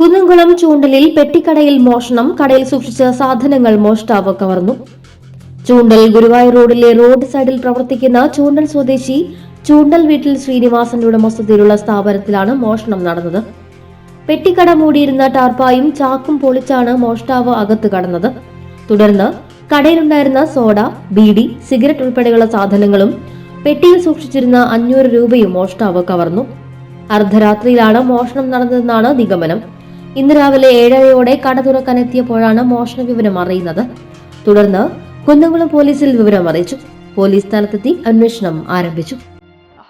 കുന്നംകുളം ചൂണ്ടലിൽ പെട്ടിക്കടയിൽ മോഷണം കടയിൽ സൂക്ഷിച്ച സാധനങ്ങൾ മോഷ്ടാവ് കവർന്നു. ചൂണ്ടൽ ഗുരുവായൂർ റോഡിലെ റോഡ് സൈഡിൽ പ്രവർത്തിക്കുന്ന ചൂണ്ടൽ സ്വദേശി ചൂണ്ടൽ വീട്ടിൽ ശ്രീനിവാസന്റെ ഉടമസ്ഥതയിലുള്ള സ്ഥാപനത്തിലാണ് മോഷണം നടന്നത്. പെട്ടിക്കട മൂടിയിരുന്ന ടാർപ്പായും ചാക്കും പൊളിച്ചാണ് മോഷ്ടാവ് അകത്ത് കടന്നത്. തുടർന്ന് കടയിലുണ്ടായിരുന്ന സോഡ ബീഡി സിഗരറ്റ് ഉൾപ്പെടെയുള്ള സാധനങ്ങളും പെട്ടിയിൽ സൂക്ഷിച്ചിരുന്ന അഞ്ഞൂറ് രൂപയും മോഷ്ടാവ് കവർന്നു. അർദ്ധരാത്രിയിലാണ് മോഷണം നടന്നതെന്നാണ് നിഗമനം. ഇന്ന് രാവിലെ ഏഴരയോടെ കട തുറക്കാനെത്തിയപ്പോഴാണ് മോഷണ വിവരം അറിയുന്നത്. തുടർന്ന് കുന്നംകുളം പോലീസിൽ വിവരം അറിയിച്ചു. പോലീസ് സ്ഥലത്തെത്തി അന്വേഷണം ആരംഭിച്ചു.